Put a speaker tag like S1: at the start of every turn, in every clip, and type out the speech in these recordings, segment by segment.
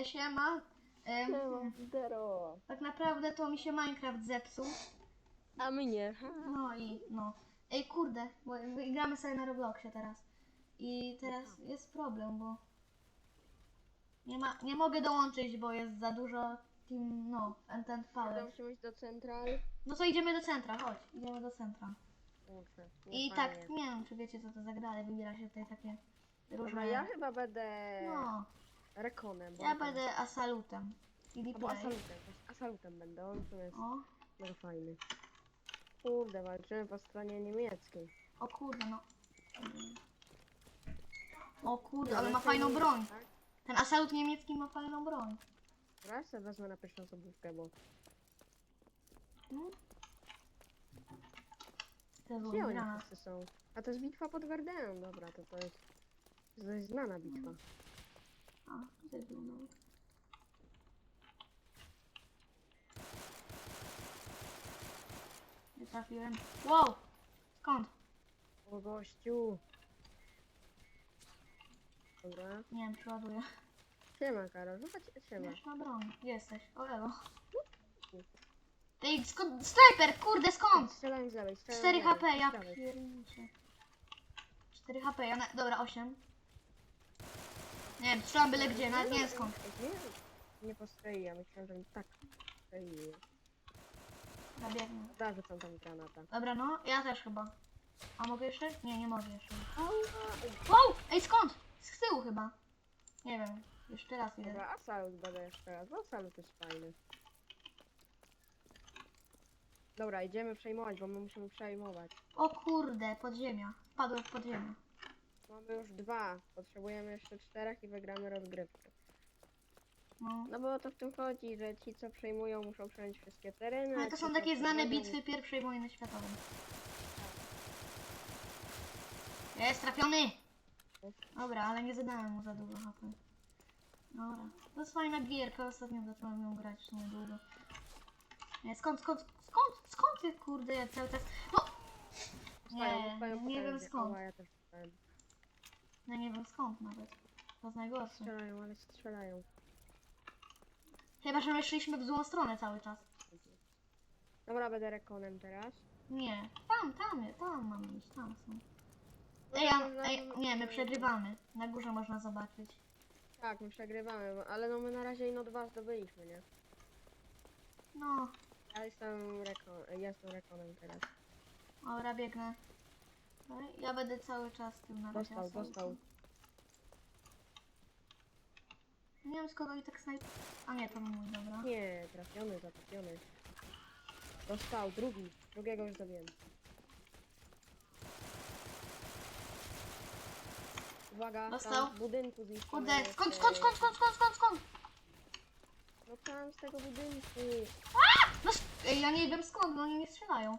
S1: E, siema. E,
S2: Zero.
S1: tak naprawdę to mi się Minecraft zepsuł.
S2: A mnie.
S1: No i no. Ej kurde, bo gramy sobie na Robloxie teraz. I teraz jest problem, bo nie ma, nie mogę dołączyć, bo jest za dużo team, no, Intent
S2: Ale
S1: Power.
S2: musimy iść do central.
S1: No to idziemy do centra, chodź, idziemy do centra. I
S2: nie
S1: tak,
S2: fajnie.
S1: nie wiem czy wiecie co to za gra, ale wybiera się tutaj takie różne...
S2: Dobra, ja chyba będę
S1: No,
S2: rekonem.
S1: ja
S2: to-
S1: będę Asalutem. I
S2: Albo asalutem. Asalutem będę, on tu jest
S1: O,
S2: mega fajny. Kurde, walczymy po stronie niemieckiej.
S1: o kurde, no. O kurde, ale ma fajną broń.
S2: Tak?
S1: Ten Asalut niemiecki ma fajną broń.
S2: Ja sobie wezmę na pierwszą osobówkę, bo?
S1: To było
S2: gdzie oni wszyscy są? A to jest bitwa pod Werdenem, dobra, to to jest dość znana bitwa.
S1: A, tutaj był nawet. Nie trafiłem. Wow! Skąd?
S2: O gościu! Dobra.
S1: Nie wiem, przeładuję.
S2: Siema Karol, zobacz, siema.
S1: Wiesz, na broń. Jesteś? O, elo. Ej, skąd? Sniper! Kurde, skąd?
S2: Strzelałem z lewej, strzelałem
S1: 4
S2: z lewej,
S1: HP, ja
S2: z lewej.
S1: pierniczę. 4 HP, ja na... Dobra, 8. Nie wiem, strzelam byle gdzie, nawet nie wiem skąd.
S2: Nie, ja myślałem, że mi tak postroi.
S1: Zabiegnę.
S2: Da, rzucam tam granata.
S1: Dobra, no, ja też chyba. A mogę jeszcze? Nie, nie mogę jeszcze. Wow! Ej, skąd? Z tyłu chyba. Nie wiem, jeszcze raz idę.
S2: Dobra, a salut będę jeszcze raz, bo salut jest fajny. Dobra, idziemy przejmować, bo my musimy przejmować.
S1: O kurde, podziemia. Wpadłem w podziemia.
S2: Mamy już dwa, potrzebujemy jeszcze czterech i wygramy rozgrywkę.
S1: No.
S2: No bo to w tym chodzi, że ci co przejmują muszą przejąć wszystkie tereny.
S1: Ale
S2: a
S1: to
S2: ci,
S1: są
S2: co
S1: takie znane bitwy pierwszej wojny światowej. Jest trafiony! Dobra, ale nie zadałem mu za dużo HP. Dobra. To jest fajna gierka, ostatnio zacząłem ją grać w sumie długo. Nie, skąd, skąd, skąd, skąd ty kurde, ja cały czas... No! Nie, nie wiem
S2: potężnie.
S1: skąd.
S2: Ała, ja też dostałem.
S1: Ja nie wiem skąd nawet. To jest najgorsze.
S2: Strzelają, ale strzelają.
S1: Chyba, że my szliśmy w złą stronę cały czas.
S2: Dobra, będę rekonem teraz.
S1: Nie, tam, tam, tam mam iść, tam są.
S2: No
S1: Ej, ja, ej, nie, my przegrywamy. Na górze można zobaczyć.
S2: Tak, my przegrywamy, ale no my na razie ino dwa zdobyliśmy, nie?
S1: No,
S2: Ja jestem rekon, ja jestem rekonem teraz.
S1: dobra, biegnę. Ej, Ja będę cały czas tym na razie
S2: Dostał,
S1: asaltem.
S2: dostał.
S1: Nie wiem skąd oni tak snajp... A nie, to mój, dobra.
S2: Nie, trafiony, zatopiony. Dostał, drugi. Drugiego już zabiłem. Uwaga,
S1: Dostał.
S2: tam w budynku zniszczony
S1: Kurde,
S2: jest,
S1: skąd,
S2: e,
S1: skąd, skąd, skąd, skąd, skąd, skąd?
S2: No tam z tego budynku.
S1: No, s- ej, ja nie wiem skąd, bo oni nie strzelają.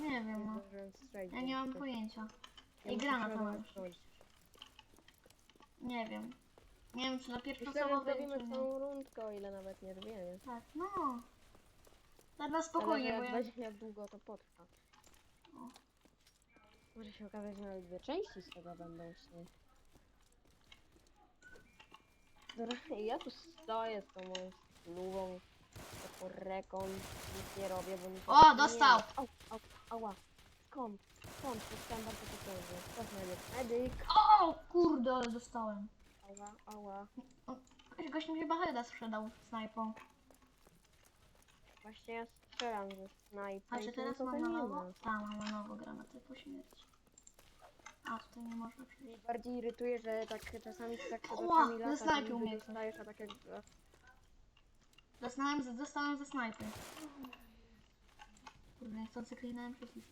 S1: Nie wiem, no.
S2: zdążyłem strzelić.
S1: Ja nie mam
S2: To-
S1: pojęcia.
S2: ja
S1: Ej,
S2: muszę
S1: granat
S2: środek
S1: mam.
S2: odciąć.
S1: Nie wiem. Nie wiem, czy na pierwszą
S2: Myślę, że
S1: osobę,
S2: zrobimy
S1: nie.
S2: całą rundkę, o ile nawet nie zwiemy.
S1: Tak, no. Tak na
S2: Ale
S1: spokojnie,
S2: że
S1: bo
S2: jak
S1: ja...
S2: będzie jak długo to potrwa.
S1: O.
S2: Może się okazać, że nawet dwie części z tego będą się. Dobra, ja tu stoję z tą moją spluwą, taką rekon, nic nie robię, bo nic
S1: O,
S2: nie
S1: dostał!
S2: Au, au, ała. Skąd? Skąd? Dostałem bardzo potężnie. To jest medyk.
S1: O, kurde, ale dostałem.
S2: Ała, ała.
S1: Ktoś gość mi chyba heada sprzedał snajpą.
S2: Właśnie ja strzelam ze snajpy
S1: A czy teraz mam na nowo? Tak, mam na nowo granaty po śmierci. A, tutaj nie można przejść.
S2: Bardziej irytuje, że tak czasami tak przed
S1: Ła,
S2: oczami lata,
S1: zasnajpił
S2: niby
S1: mnie ktoś.
S2: dostajesz, a tak jak...
S1: Dostałem, dostałem ze snajpy. Kurde, niechcący kliknąłem przycisk.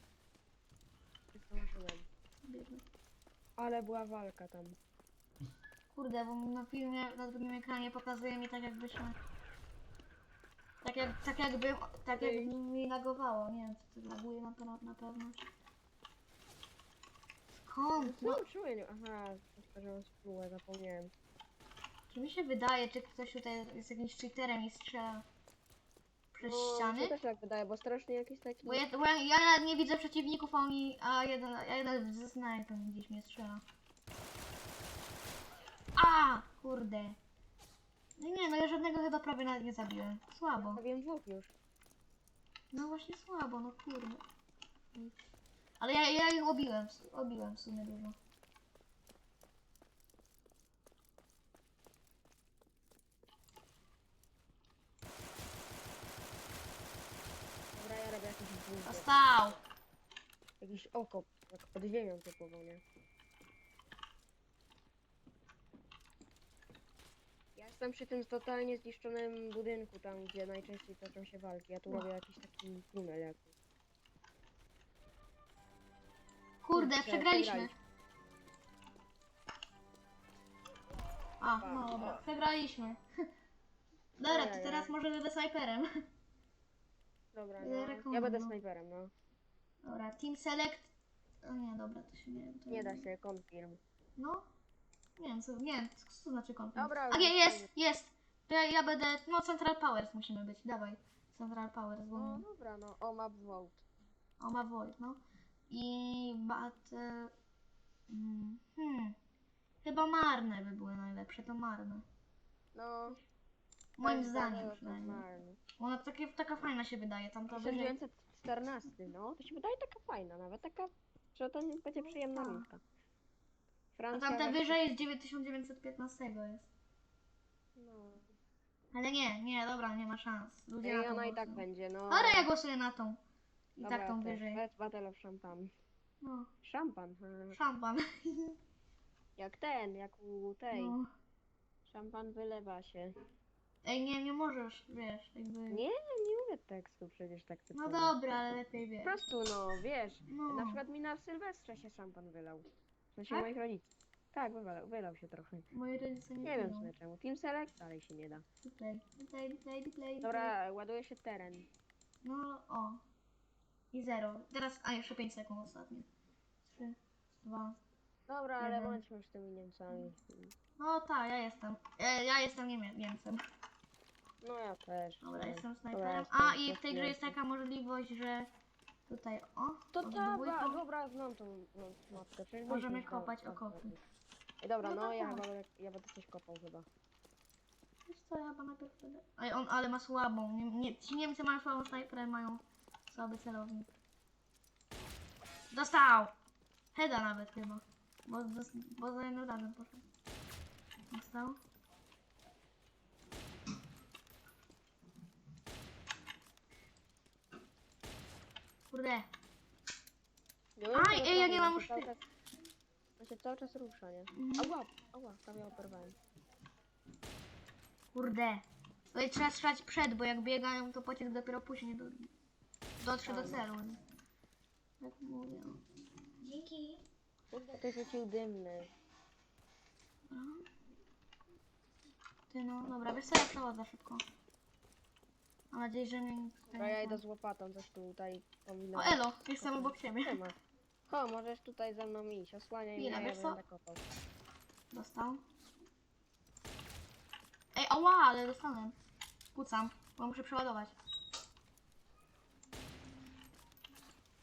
S2: Zdążyłem.
S1: Biegnę.
S2: Ale była walka tam.
S1: Kurde, bo na filmie, na drugim ekranie pokazuje mi tak jakbyśmy... Tak, jak, tak jakby, tak
S2: Ej.
S1: jakby mi lagowało. Nie wiem, co to laguje na, pe- na pewno. Skąd? No,
S2: No, czuję, nie... Aha, otworzyłem spluwę, zapomniałem.
S1: czy mi się wydaje, czy ktoś tutaj jest jakimś cheaterem i strzela przez
S2: No,
S1: ściany?
S2: Też tak wydaje, bo strasznie jakiś taki...
S1: Bo ja, bo ja, ja nawet nie widzę przeciwników, a oni, a jeden, a jeden ze snajpem gdzieś mnie strzela. Kurde. No nie, no ja żadnego chyba prawie nawet nie zabiłem. Słabo.
S2: Zabiłem dwóch już.
S1: No właśnie słabo, no kurde. Ale ja, ja ich obiłem, obiłem w sumie dużo.
S2: Dobra, robię jakiś okop, jak pod ziemią typowo, nie? Ja jestem przy tym totalnie zniszczonym budynku, tam gdzie najczęściej toczą się walki. Ja tu robię jakiś taki tunel jakiś.
S1: Kurde,
S2: Kurczę,
S1: przegraliśmy.
S2: przegraliśmy.
S1: A, no dobra, przegraliśmy. Dobra, to teraz może będę snajperem.
S2: Dobra,
S1: Ja
S2: no. Ja będę snajperem, no.
S1: Dobra, team select. O nie, dobra, to się nie to
S2: Nie da się, confirm.
S1: No. Nie wiem, co, nie wiem, co, to znaczy kontent.
S2: Dobra,
S1: A nie, jest, jest. To ja, ja będę, no Central Powers musimy być, dawaj. Central Powers, bo
S2: No dobra, no. O, map vote.
S1: o ma Void, no. I battle... mm, Hmm. Chyba marne by były najlepsze, to marne.
S2: No.
S1: Moim
S2: tak,
S1: zdaniem przynajmniej.
S2: marny.
S1: Ona takie, taka fajna się wydaje, tam to wyżej...
S2: 1914, no. To się wydaje taka fajna, nawet taka, że to będzie przyjemna
S1: tak.
S2: rundka.
S1: A
S2: Francja
S1: tamte wyżej jest 1915 jest.
S2: No.
S1: Ale nie, nie, dobra, nie ma szans. Ludzie na
S2: I ona i tak będzie, no.
S1: Ale ja głosuję na tą. I
S2: Dobra,
S1: tak tą
S2: też.
S1: wyżej.
S2: Let's Battle of Champagne.
S1: No,
S2: Szampan.
S1: szampan.
S2: Jak ten, jak u tej.
S1: No.
S2: Szampan wylewa się.
S1: Ej, nie, nie możesz, wiesz, jakby...
S2: Nie, nie mówię tekstu przecież tak
S1: No
S2: typowo.
S1: dobra, ale lepiej
S2: Po
S1: wiesz.
S2: prostu no, wiesz.
S1: No.
S2: Na przykład mi na Sylwestrze się szampan wylał. Sensie
S1: Tak?
S2: moich rodziców. Tak, wylał, wylał się trochę.
S1: Moi rodzice nie
S2: Nie wiem w
S1: piją.
S2: sumie czemu. Team Select dalej się nie da.
S1: Play, play, play, play,
S2: Dobra, ładuje się teren.
S1: No, o. I zero. Teraz, a jeszcze 5 sekund ostatnie. 3, 2.
S2: Dobra, ale bądźmy już tymi Niemcami.
S1: No tak, ja jestem. Ja, ja jestem Niemie Niemcem.
S2: No ja też.
S1: Dobra,
S2: no.
S1: jestem snajperem. A i w tej grze jest taka możliwość, że tutaj, o.
S2: To dobra,
S1: dwójką.
S2: dobra, znam tą no. Przecież
S1: Możemy
S2: byliśmy
S1: kopać
S2: na- na-
S1: okopy.
S2: Ej, dobra,
S1: No
S2: no,
S1: to
S2: ja,
S1: tak.
S2: chyba, będę- ja będę coś kopał chyba.
S1: Wiesz co, ja chyba najpierw wtedy... Ej, on, ale ma słabą. Nie, nie, ci Niemcy mają słabą snajperę, mają słaby celownik. Dostał! Heda nawet chyba. Bo, dos- bo za jednym razem poszedł. Dostał? Kurde.
S2: Ja
S1: Aj, ej, ja nie mam
S2: czas- To się cały czas rusza, nie?
S1: Mhm.
S2: Ała, ała, prawie operowałem.
S1: Kurde. Tutaj trzeba strzelać przed, bo jak biegają, to pocisk dopiero później do, dotrze do
S2: Tak.
S1: celu. nie? Tak mówię. Dzięki.
S2: Kurde, ktoś rzucił dymny.
S1: Ty no, dobra, wiesz co, ja przechodzę szybko. Mam nadzieję, że mnie nikt tutaj
S2: Dobra,
S1: nie
S2: ja idę z łopatą, coś tutaj powinno
S1: O, elo, jestem obok ciebie.
S2: Siema. Ho, możesz tutaj ze mną iść, osłaniaj mnie,
S1: Chwila,
S2: ja
S1: wiesz co?
S2: będę kopał.
S1: Dostał. Ej, ała, ale dostałem. Kucam, bo muszę przeładować.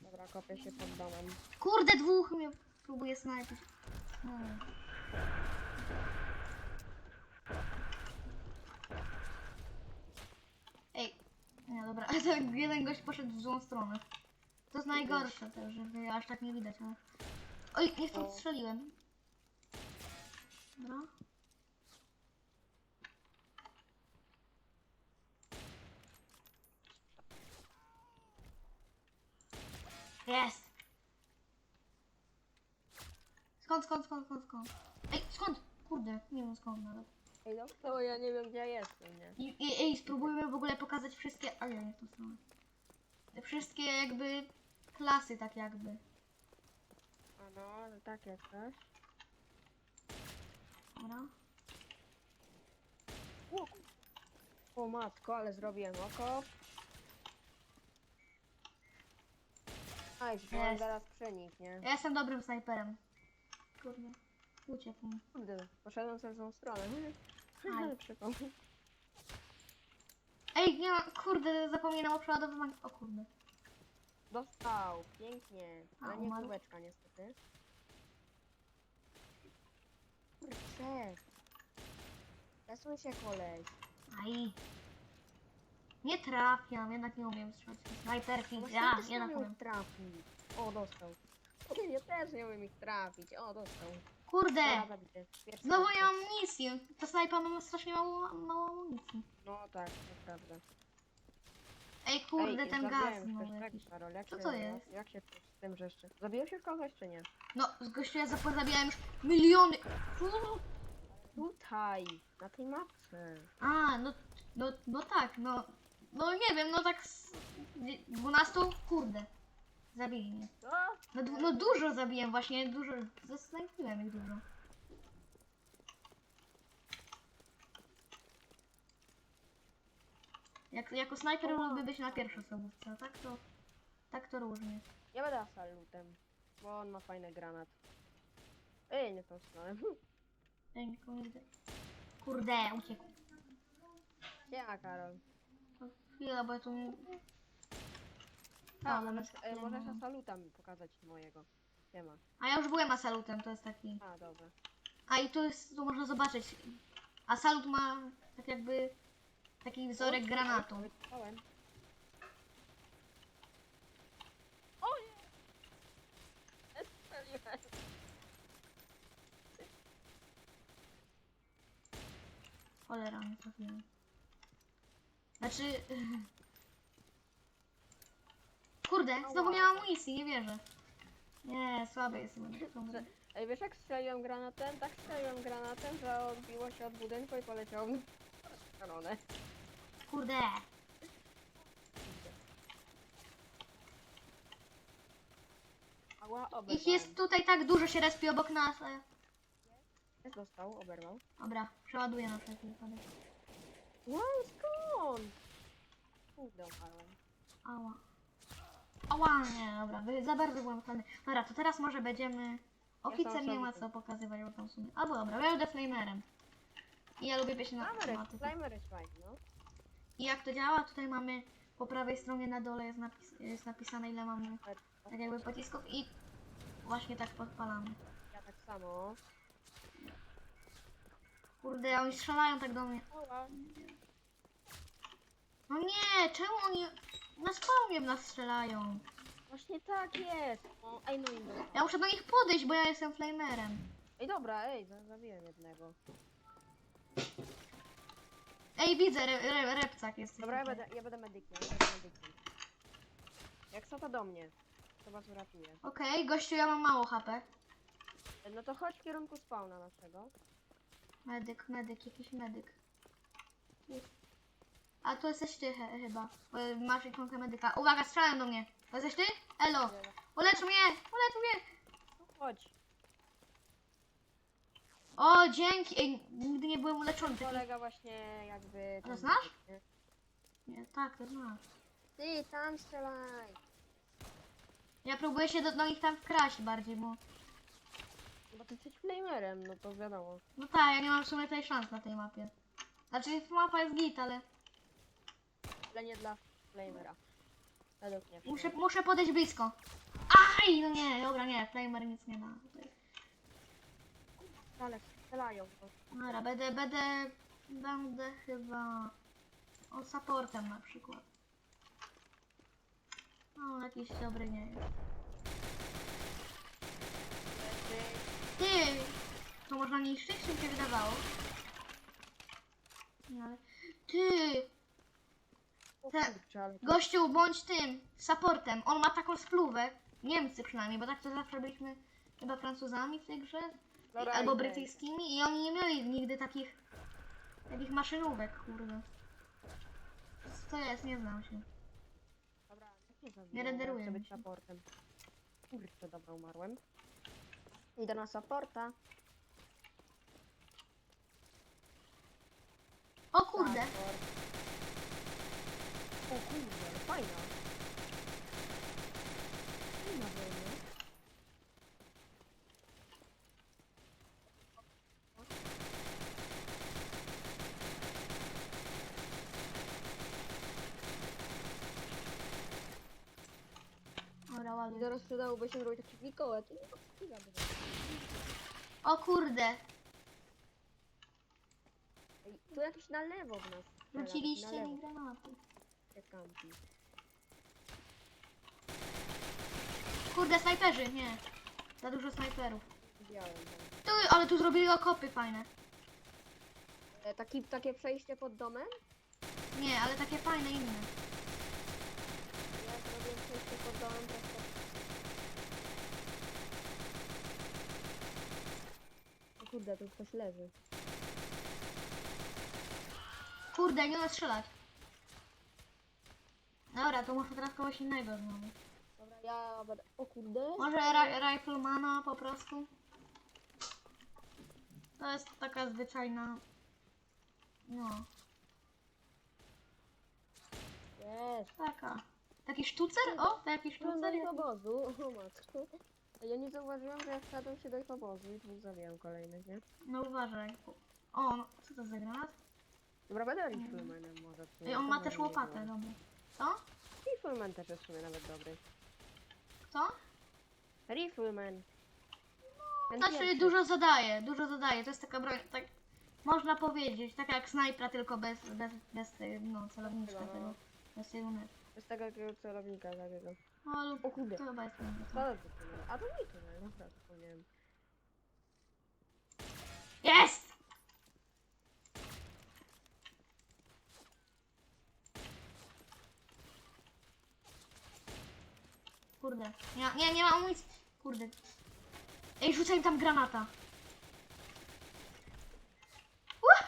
S2: Dobra, kopię się pod domem.
S1: Kurde, dwóch mnie próbuje snajpić. Hmm. Ej, dobra, ten jeden gość poszedł w złą stronę. To jest najgorsze też, żeby aż tak nie widać, ale... Oj, nie stąd strzeliłem. Dobra. Jest! Skąd, skąd, skąd, skąd, skąd? Ej, skąd? Kurde, nie wiem skąd nawet.
S2: Ej, no to ja nie wiem gdzie ja jestem, nie?
S1: I, i, ej, spróbujmy w ogóle pokazać wszystkie... A ja nie tą stronę. Te wszystkie jakby klasy tak jakby.
S2: A no, że tak jak coś.
S1: Dobra.
S2: O, o matko, ale zrobiłem oko. Nice, bo on
S1: Jest.
S2: zaraz przenik, nie?
S1: Ja jestem dobrym snajperem. Kurde. Uciekł mi.
S2: Kurde, poszedłem sobie w tą stronę.
S1: Aj. Ej, nie ma... Kurde, zapominam o przeładowywaniu. O kurde.
S2: Dostał, pięknie.
S1: A,
S2: Ale nie
S1: umarł?
S2: kubeczka niestety. Kurczę. Przesuń się koleś.
S1: Aj. Nie trafiam, jednak nie umiem strzelać. Snajperki,
S2: Właśnie
S1: ja
S2: też nie
S1: jednak
S2: umiem trafić. O, dostał. Ja też nie umiem ich trafić. O, dostał.
S1: Kurde!
S2: Dobra, zabity. Pierwszy
S1: Znowu
S2: zabity.
S1: nie mam amunicji. Ta snajpa ma strasznie mało, mało amunicji.
S2: No tak, to prawda.
S1: Ej, kurde,
S2: Ej,
S1: ten
S2: zabiłem
S1: gaz
S2: też
S1: znowu
S2: tak,
S1: jakiś.
S2: Karol, jak
S1: Co
S2: się,
S1: to jest?
S2: Jak się z tym rzeczy? Zabiłeś już kogoś, czy nie?
S1: No, z gościu ja zapozabijałem już miliony. Fu.
S2: Tutaj, na tej mapce.
S1: A, no, no, no tak, no. No nie wiem, no tak z 12, kurde. Zabili mnie.
S2: Co?
S1: No, du- no dużo zabiłem właśnie, dużo, zasnajpiłem ich dużo. Jak, jako snajper lubię być na pierwszosobówce, a tak to, tak to różnie.
S2: Ja będę salutem, bo on ma fajny granat. Ej, nie tą stronę.
S1: Ej, nie. Kurde, uciekł.
S2: Siema, Karol.
S1: Chwila, bo ja tu...
S2: A,
S1: A,
S2: możesz, e,
S1: nie
S2: możesz mi pokazać mojego. Siema.
S1: A ja już byłem asalutem, to jest taki...
S2: A, dobra.
S1: A i tu jest, tu można zobaczyć. Asalut ma tak jakby taki wzorek granatu.
S2: Wyczytałem. O nie! Strzeliłem.
S1: Cholera, nie trafiłem. Znaczy... Kurde, znowu nie mam amunicji, nie wierzę. Nie, słaby jestem. Dobra.
S2: Ej, wiesz jak strzeliłem granatem? Tak strzeliłem granatem, że odbiło się od budynku i poleciał w stronę.
S1: Kurde.
S2: Ała,
S1: Ich jest tutaj tak dużo, się respi obok nas. e.
S2: Jest dostał, oberwał.
S1: Dobra, przeładuję na wszelki wypadek.
S2: No skąd? Kurde, umarłem.
S1: Ała. Ała, nie, dobra, wy- za bardzo byłem chłodny. Dobra, to teraz może będziemy... Oficer nie ma co pokazywać, bo tam w sumie... Albo dobra, ja będę flamerem. I ja lubię pieśń na
S2: Flamer,
S1: tematy.
S2: flamer jest fajny, no.
S1: I jak to działa? Tutaj mamy po prawej stronie na dole jest, napis, jest napisane ile mamy tak jakby pocisków i właśnie tak podpalamy.
S2: Ja tak samo.
S1: Kurde, oni strzelają tak do mnie.
S2: Ała.
S1: No nie, czemu oni na spawnie w nas strzelają?
S2: Właśnie tak jest. O, ej, no i dobra.
S1: Ja muszę do nich podejść, bo ja jestem flamerem.
S2: Ej, dobra, ej, za- zabiłem jednego.
S1: Ej, widzę, re, re, repcak jest.
S2: Dobra, ja będę, ja będę medykiem, ja będę medykiem. Jak co to do mnie? To was uratuje.
S1: Okej, gościu, ja mam mało HP.
S2: E, No to chodź w kierunku spawna naszego.
S1: Medyk, medyk, jakiś medyk. A tu jesteś ty he, chyba. bo Masz ikonkę medyka. Uwaga, strzelają do mnie. To jesteś ty? Elo! Ulecz mnie! Ulecz mnie!
S2: Chodź.
S1: O, dzięki! Ej, nigdy nie byłem uleczony. Taki...
S2: Kolega właśnie jakby...
S1: to
S2: ten
S1: znasz?
S2: Nie,
S1: tak, to znasz.
S2: Ty, tam strzelaj.
S1: Ja próbuję się do, do nich tam wkraść bardziej, bo...
S2: Bo ty jesteś flamerem, no to wiadomo.
S1: No tak, ja nie mam w sumie tej szans na tej mapie. Znaczy, mapa jest git, ale
S2: Ale nie dla flamera. Według mnie.
S1: muszę, muszę podejść blisko. Aj, no nie, dobra, nie, flamer nic nie da. Tutaj.
S2: Ale strzelają. No.
S1: Dobra, będę, będę, będę chyba o supportem na przykład. No, jakiś dobry nie jest. Ty, to można niszczyć, czy mi się wydawało? Nie, ale... Ty,
S2: O
S1: Tak.
S2: kurczę, ale...
S1: gościu, bądź tym, supportem. On ma taką spluwę, Niemcy przynajmniej, bo tak to zawsze byliśmy chyba Francuzami w tej grze.
S2: Dobra,
S1: albo
S2: idę,
S1: brytyjskimi i oni nie mieli nigdy takich takich maszynówek, kurde. Co to jest? Nie znam się.
S2: Dobra, nie zabiję,
S1: Nie renderuje
S2: chcę być supportem. Kurczę, dobra, umarłem. Idę na supporta.
S1: O kurde!
S2: Support. O kurde, ale fajna. Fajna wojna.
S1: Dobra,
S2: I
S1: ładnie.
S2: zaraz przydałoby się zrobić taki i
S1: O kurde!
S2: Ej, Tu jakiś na lewo w nas. strzela,
S1: Rzuciliście mi
S2: lewo
S1: granaty.
S2: kampi.
S1: Kurde, snajperzy, nie. Za dużo snajperów.
S2: Widziałem tam.
S1: Tu, ale tu zrobili okopy fajne.
S2: E, taki, takie przejście pod domem?
S1: Nie, ale takie fajne inne.
S2: Ja zrobię przejście pod domem, to to... O kurde, tu ktoś leży.
S1: Kurde, nie umiem strzelać. Dobra, to muszę teraz kogoś innego znowu.
S2: Dobra. O kurde.
S1: Może ra Riflemana po prostu? To jest taka zwyczajna... No,
S2: Jest.
S1: taka. Taki sztucer? O, taki sztucer?
S2: Sztucer ich obozu. O matko. Ja nie zauważyłam, że ja wsiadłem się do ich obozu i dwóch zabijam kolejnych, nie?
S1: No uważaj. O, no, co to za granat?
S2: Dobra, będę riflemanem może. w sumie,
S1: Ej, on ma też
S2: nie
S1: łopatę,
S2: było.
S1: dobra. Co?
S2: Rifleman też jest w sumie nawet dobry.
S1: Co?
S2: Rifleman. Ten
S1: Znaczy
S2: pierwszy.
S1: dużo zadaje, dużo zadaje. To jest taka broń, tak można powiedzieć, taka jak snajpra, tylko bez, bez, bez tej, no, celowniczka
S2: No.
S1: tego, bez tej
S2: tego takiego celownika takiego.
S1: No, lub
S2: O kurde.
S1: to chyba jest.
S2: Co to? A to nie tunel, dobra, zapomniałem.
S1: Jest! Kurde, nie, nie, nie ma amunicji. Kurde. Ej, rzucaj tam granata. Ua!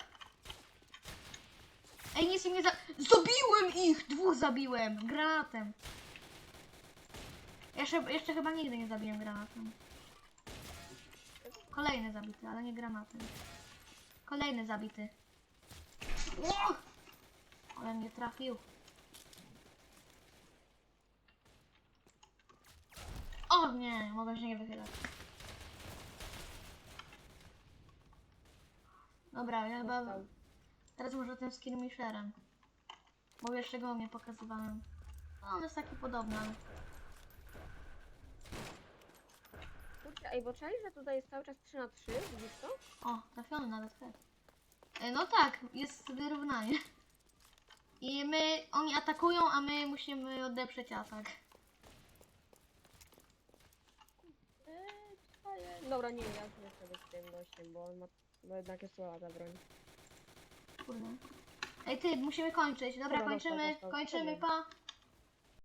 S1: Ej, nic im nie za... Zabiłem ich! Dwóch zabiłem! Granatem. Jeszcze, jeszcze chyba nigdy nie zabiłem granatem. Kolejny zabity, ale nie granatem. Kolejny zabity. O! Ale mnie trafił. O nie, mogę się nie wychylać. Dobra, ja chyba... Teraz może tym skillmisherem. Bo jeszcze go nie pokazywałem. No, on jest taki podobny, ale...
S2: Kurczę, ej, bo czaisz, że tutaj jest cały czas 3 na 3, widzisz to?
S1: O, trafiony nawet tak. E, No tak, jest wyrównanie. I my, oni atakują, a my musimy odeprzeć atak.
S2: Eee, co jest? Dobra, nie, ja nie chcę być tym gościem, bo on ma... Bo jednak jest słaba ta broń.
S1: Kurde. Ej ty, musimy kończyć. Dobra,
S2: Dobra,
S1: kończymy, kończymy,
S2: Dobra.
S1: pa.